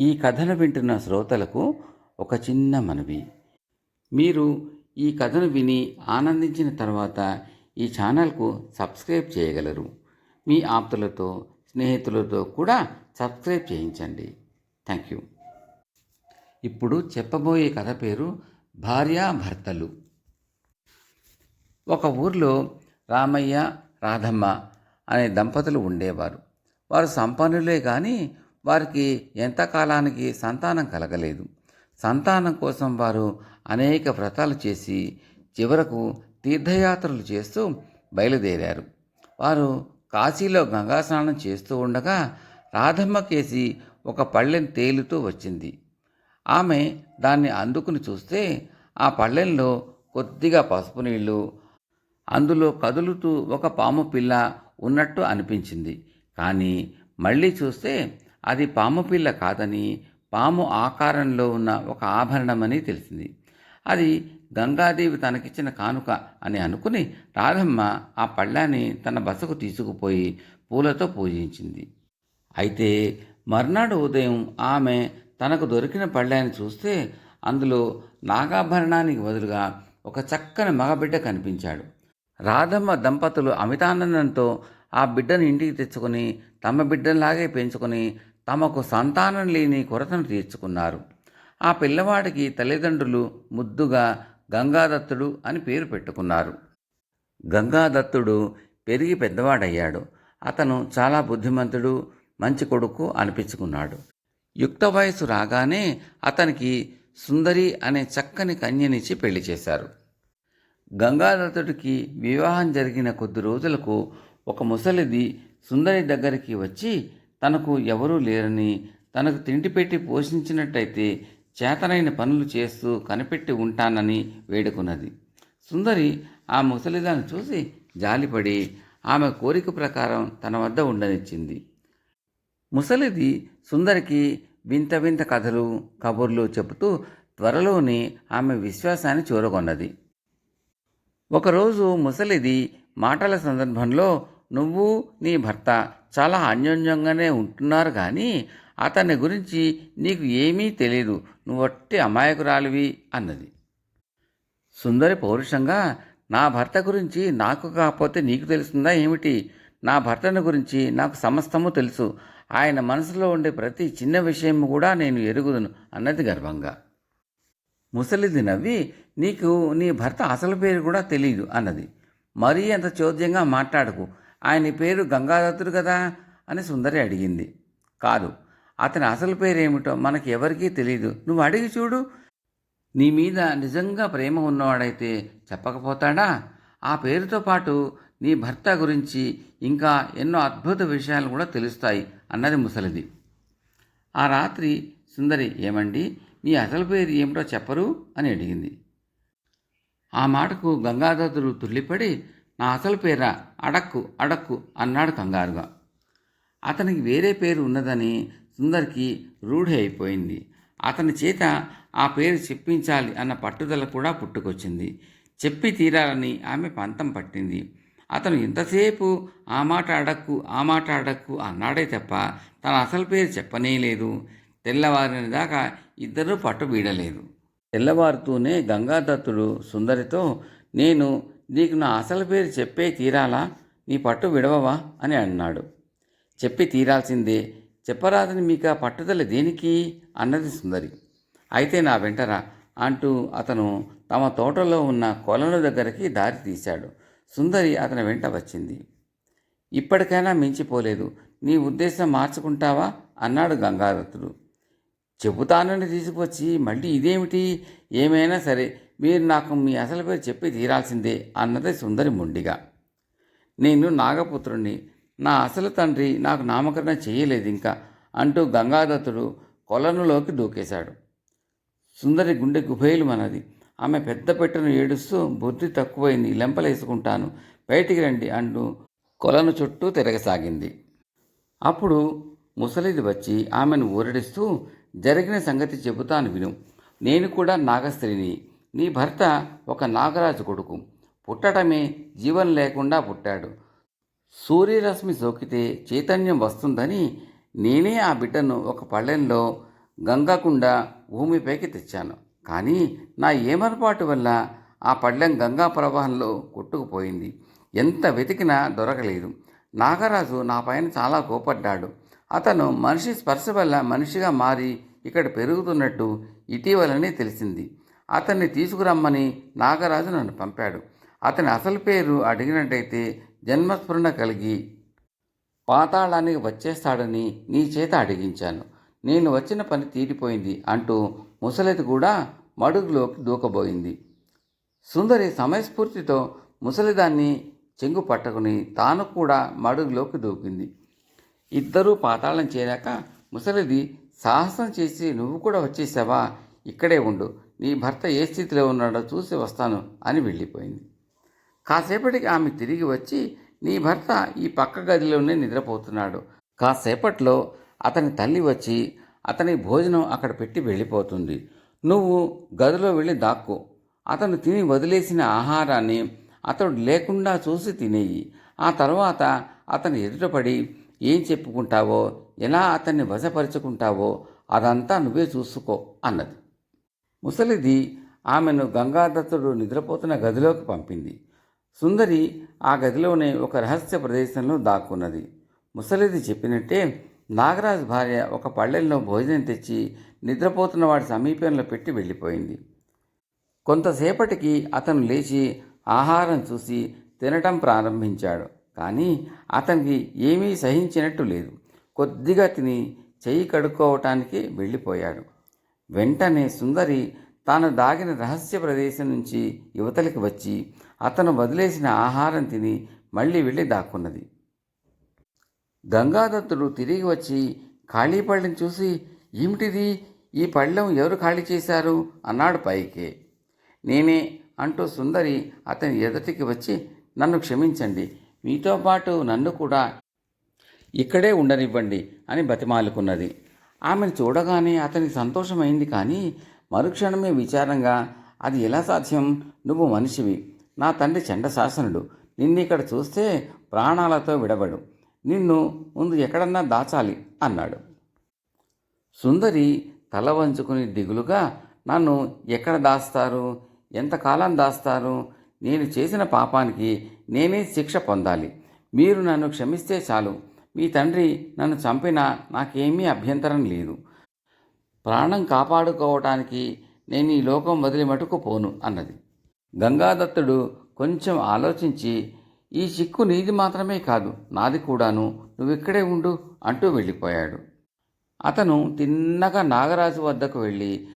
ఈ కథను వింటున్న శ్రోతలకు ఒక చిన్న మనవి. మీరు ఈ కథను విని ఆనందించిన తర్వాత ఈ ఛానల్కు సబ్స్క్రైబ్ చేయగలరు. మీ ఆప్తులతో స్నేహితులతో కూడా సబ్స్క్రైబ్ చేయించండి. Thank you. ఇప్పుడు చెప్పబోయే కథ పేరు భార్యాభర్తలు ఒక ఊర్లో రామయ్య రాధమ్మ అనే దంపతులు ఉండేవారు. వారు సంపన్నులే కానీ వారికి ఎంతకాలానికి సంతానం కలగలేదు. సంతానం కోసం వారు అనేక వ్రతాలు చేసి చివరకు తీర్థయాత్రలు చేస్తూ బయలుదేరారు. వారు కాశీలో గంగా స్నానం చేస్తూ ఉండగా రాధమ్మ కేసి ఒక పళ్ళెం తేలుతూ వచ్చింది. ఆమె దాన్ని అందుకుని చూస్తే ఆ పళ్ళెంలో కొద్దిగా పసుపు నీళ్ళు అందులో కదులుతూ ఒక పాము పిల్ల ఉన్నట్టు అనిపించింది. కానీ మళ్ళీ చూస్తే అది పాము పిల్ల కాదని పాము ఆకారంలో ఉన్న ఒక ఆభరణమని తెలిసింది. అది గంగాదేవి తనకిచ్చిన కానుక అని అనుకుని రాధమ్మ ఆ పళ్ళాన్ని తన బసకు తీసుకుపోయి పూలతో పూజించింది. అయితే మర్నాడు ఉదయం ఆమె తనకు దొరికిన పళ్ళాన్ని చూస్తే అందులో నాగాభరణానికి బదులుగా ఒక చక్కని మగబిడ్డ కనిపించాడు. రాధమ్మ దంపతులు అమితానందంతో ఆ బిడ్డను ఇంటికి తెచ్చుకొని తమ బిడ్డలాగే పెంచుకొని తమకు సంతానం లేని కొరతను తీర్చుకున్నారు. ఆ పిల్లవాడికి తల్లిదండ్రులు ముద్దుగా గంగాదత్తుడు అని పేరు పెట్టుకున్నారు. గంగాదత్తుడు పెరిగి పెద్దవాడయ్యాడు. అతను చాలా బుద్ధిమంతుడు మంచి కొడుకు అనిపించుకున్నాడు. యుక్త వయసు రాగానే అతనికి సుందరి అనే చక్కని కన్యనిచ్చి పెళ్ళి చేశారు. గంగాదత్తుడికి వివాహం జరిగిన కొద్ది రోజులకు ఒక ముసలిది సుందరి దగ్గరికి వచ్చి తనకు ఎవరూ లేరని తనకు తిండి పెట్టి పోషించినట్టయితే చేతనైన పనులు చేస్తూ కనిపెట్టి ఉంటానని వేడుకున్నది. సుందరి ఆ ముసలిదాన్ని చూసి జాలిపడి ఆమె కోరిక ప్రకారం తన వద్ద ఉండనిచ్చింది. ముసలిది సుందరికి వింత వింత కథలు కబుర్లు చెబుతూ త్వరలోనే ఆమె విశ్వాసాన్ని చూరగొన్నది ఒకరోజు ముసలిది మాటల సందర్భంలో నువ్వు నీ భర్త చాలా అన్యోన్యంగానే ఉంటున్నారు కానీ అతని గురించి నీకు ఏమీ తెలియదు నువ్వట్టి అమాయకురాలివి అన్నది. సుందరి పౌరుషంగా నా భర్త గురించి నాకు కాకపోతే నీకు తెలుస్తుందా ఏమిటి? నా భర్తను గురించి నాకు సమస్తము తెలుసు. ఆయన మనసులో ఉండే ప్రతి చిన్న విషయం కూడా నేను ఎరుగుదును అన్నది గర్వంగా. ముసలిది నవ్వి నీకు నీ భర్త అసలు పేరు కూడా తెలియదు అన్నది. మరీ అంత చోద్యంగా మాట్లాడకు. ఆయన పేరు గంగాదత్తుడు కదా అని సుందరి అడిగింది. కాదు అతని అసలు పేరేమిటో మనకి ఎవరికీ తెలియదు నువ్వు అడిగి చూడు. నీ మీద నిజంగా ప్రేమ ఉన్నవాడైతే చెప్పకపోతాడా? ఆ పేరుతో పాటు నీ భర్త గురించి ఇంకా ఎన్నో అద్భుత విషయాలు కూడా తెలుస్తాయి అన్నది ముసలిది. ఆ రాత్రి సుందరి ఏమండి? మీ అసలు పేరు ఏమిటో చెప్పరు అని అడిగింది. ఆ మాటకు గంగాధరుడు తుల్లిపడి నా అసలు పేరా అడక్కు అడక్కు అన్నాడు కంగారుగా. అతనికి వేరే పేరు ఉన్నదని సుందరికి రూఢి అయిపోయింది. అతని చేత ఆ పేరు చెప్పించాలి అన్న పట్టుదల కూడా పుట్టుకొచ్చింది. చెప్పి తీరాలని ఆమె పంతం పట్టింది. అతను ఇంతసేపు ఆ మాట అడక్కు ఆ మాట అడక్కు అన్నాడే తప్ప తన అసలు పేరు చెప్పనే లేదు. తెల్లవారిన దాకా ఇద్దరూ పట్టు వీడలేదు తెల్లవారుతూనే గంగాదత్తుడు సుందరితో నేను నీకు నా అసలు పేరు చెప్పే తీరాలా? నీ పట్టు విడవవా? అని అన్నాడు. చెప్పి తీరాల్సిందే. చెప్పరాదని మీకు ఆ పట్టుదల దేనికి? అన్నది సుందరి. అయితే నా వెంటరా అంటూ అతను తమ తోటలో ఉన్న కొలను దగ్గరికి దారి తీశాడు. సుందరి అతని వెంట వచ్చింది. ఇప్పటికైనా మించిపోలేదు. నీ ఉద్దేశం మార్చుకుంటావా? అన్నాడు గంగారథుడు చెబుతానని తీసుకొచ్చి మళ్ళీ ఇదేమిటి? ఏమైనా సరే మీరు నాకు మీ అసలు పేరు చెప్పి తీరాల్సిందే అన్నది సుందరి మొండిగా. నేను నాగపుత్రుణ్ణి నా అసలు తండ్రి నాకు నామకరణం చేయలేదు ఇంకా అంటూ గంగాదత్తుడు కొలనులోకి దూకేశాడు. సుందరి గుండె గుబేలు మనది. ఆమె పెద్ద పెట్టెను ఏడుస్తూ బుద్ధి తక్కువైంది లెంపలేసుకుంటాను బయటికి రండి అంటూ కొలను చుట్టూ తిరగసాగింది. అప్పుడు ముసలిది వచ్చి ఆమెను ఊరడిస్తూ జరిగిన సంగతి చెబుతాను విను. నేను కూడా నాగస్త్రిని నీ భర్త ఒక నాగరాజు కొడుకు. పుట్టడమే జీవం లేకుండా పుట్టాడు. సూర్యరశ్మి సోకితే చైతన్యం వస్తుందని నేనే ఆ బిడ్డను ఒక పళ్ళెంలో గంగకుండా భూమిపైకి తెచ్చాను. కానీ నా ఏమరపాటు వల్ల ఆ పళ్ళెం గంగా ప్రవాహంలో కొట్టుకుపోయింది. ఎంత వెతికినా దొరకలేదు. నాగరాజు నా పైన చాలా కోపడ్డాడు. అతను మనిషి స్పర్శ వల్ల మనిషిగా మారి ఇక్కడ పెరుగుతున్నట్టు ఇటీవలనే తెలిసింది. అతన్ని తీసుకురమ్మని నాగరాజు నన్ను పంపాడు. అతని అసలు పేరు అడిగినట్టయితే జన్మస్ఫురణ కలిగి పాతాళానికి వచ్చేస్తాడని నీ చేత అడిగించాను. నేను వచ్చిన పని తీరిపోయింది అంటూ ముసలిది కూడా మడుగులోకి దూకబోయింది. సుందరి సమయస్ఫూర్తితో ముసలిదాన్ని చెంగు పట్టుకుని తాను కూడా మడుగులోకి దూకింది. ఇద్దరూ పాతాళం చేరాక ముసలిది సాహసం చేసి నువ్వు కూడా వచ్చేసావా? ఇక్కడే ఉండు. నీ భర్త ఏ స్థితిలో ఉన్నాడో చూసి వస్తాను అని వెళ్ళిపోయింది. కాసేపటికి ఆమె తిరిగి వచ్చి నీ భర్త ఈ పక్క గదిలోనే నిద్రపోతున్నాడు. కాసేపట్లో అతని తల్లి వచ్చి అతని భోజనం అక్కడ పెట్టి వెళ్ళిపోతుంది. నువ్వు గదిలో వెళ్ళి దాక్కు. అతను తిని వదిలేసిన ఆహారాన్ని అతడు లేకుండా చూసి తినేయి. ఆ తర్వాత అతను ఎదుటపడి ఏం చెప్పుకుంటావో ఎలా అతన్ని వశపరుచుకుంటావో అదంతా నువ్వే చూసుకో అన్నది. ముసలిది ఆమెను గంగాదత్తుడు నిద్రపోతున్న గదిలోకి పంపింది. సుందరి ఆ గదిలోనే ఒక రహస్య ప్రదేశంలో దాక్కున్నది. ముసలిది చెప్పినట్టే నాగరాజు భార్య ఒక పళ్ళెల్లో భోజనం తెచ్చి నిద్రపోతున్న వాడి సమీపంలో పెట్టి వెళ్ళిపోయింది. కొంతసేపటికి అతను లేచి ఆహారం చూసి తినటం ప్రారంభించాడు. కానీ అతనికి ఏమీ సహించినట్టు లేదు. కొద్దిగా తిని చెయ్యి కడుక్కోవటానికి వెళ్ళిపోయాడు. వెంటనే సుందరి తాను దాగిన రహస్య ప్రదేశం నుంచి యువతలికి వచ్చి అతను వదిలేసిన ఆహారం తిని మళ్ళీ వెళ్ళి దాక్కున్నది. గంగాదత్తుడు తిరిగి వచ్చి ఖాళీ పళ్ళని చూసి ఏమిటిది? ఈ పళ్ళెం ఎవరు ఖాళీ చేశారు? అన్నాడు పైకే. నేనే అంటూ సుందరి అతని ఎదుటికి వచ్చి నన్ను క్షమించండి మీతో పాటు నన్ను కూడా ఇక్కడే ఉండనివ్వండి అని బతిమాలుకున్నది. ఆమెను చూడగానే అతనికి సంతోషమైంది కానీ మరుక్షణమే విచారంగా అది ఎలా సాధ్యం? నువ్వు మనిషివి. నా తండ్రి చండశాసనుడు. నిన్ను ఇక్కడ చూస్తే ప్రాణాలతో విడబడు నిన్ను ముందు ఎక్కడన్నా దాచాలి అన్నాడు. సుందరి తల వంచుకుని దిగులుగా నన్ను ఎక్కడ దాస్తారు? ఎంతకాలం దాస్తారు? నేను చేసిన పాపానికి నేనే శిక్ష పొందాలి. మీరు నన్ను క్షమిస్తే చాలు. మీ తండ్రి నన్ను చంపినా నాకేమీ అభ్యంతరం లేదు. ప్రాణం కాపాడుకోవటానికి నేను ఈ లోకం వదిలి మటుకు పోను అన్నది. గంగాదత్తుడు కొంచెం ఆలోచించి ఈ చిక్కు నీది మాత్రమే కాదు నాది కూడాను నువ్విక్కడే ఉండు అంటూ వెళ్ళిపోయాడు. అతను తిన్నగా నాగరాజు వద్దకు వెళ్ళి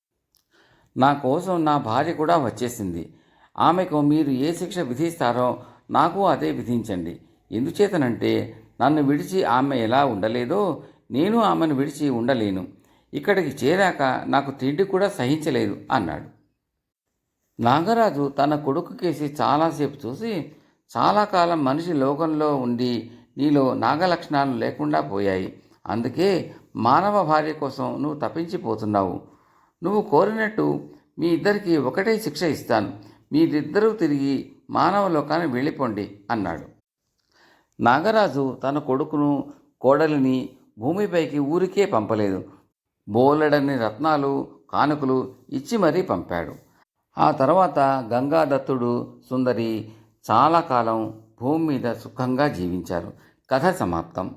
నా కోసం నా భార్య కూడా వచ్చేసింది. ఆమెకు మీరు ఏ శిక్ష విధిస్తారో నాకు అదే విధించండి. ఎందుచేతనంటే నన్ను విడిచి ఆమె ఎలా ఉండలేదో నేను ఆమెను విడిచి ఉండలేను. ఇక్కడికి చేరాక నాకు తిండి కూడా సహించలేదు అన్నాడు. నాగరాజు తన కొడుకు కేసి చాలాసేపు చూసి చాలా కాలం మనిషి లోకంలో ఉండి నీలో నాగలక్షణాలు లేకుండా పోయాయి. అందుకే మానవ భార్య కోసం నువ్వు తప్పించిపోతున్నావు. నువ్వు కోరినట్టు మీ ఇద్దరికి ఒకటే శిక్ష ఇస్తాను. మీరిద్దరూ తిరిగి మానవ లోకాన్ని వెళ్ళిపోండి అన్నాడు. నాగరాజు తన కొడుకును కోడలిని భూమిపైకి ఊరికే పంపలేదు. బోలెడని రత్నాలు కానుకలు ఇచ్చి మరీ పంపాడు. ఆ తర్వాత గంగాదత్తుడు సుందరి చాలా కాలం భూమి మీద సుఖంగా జీవించారు. కథ సమాప్తం.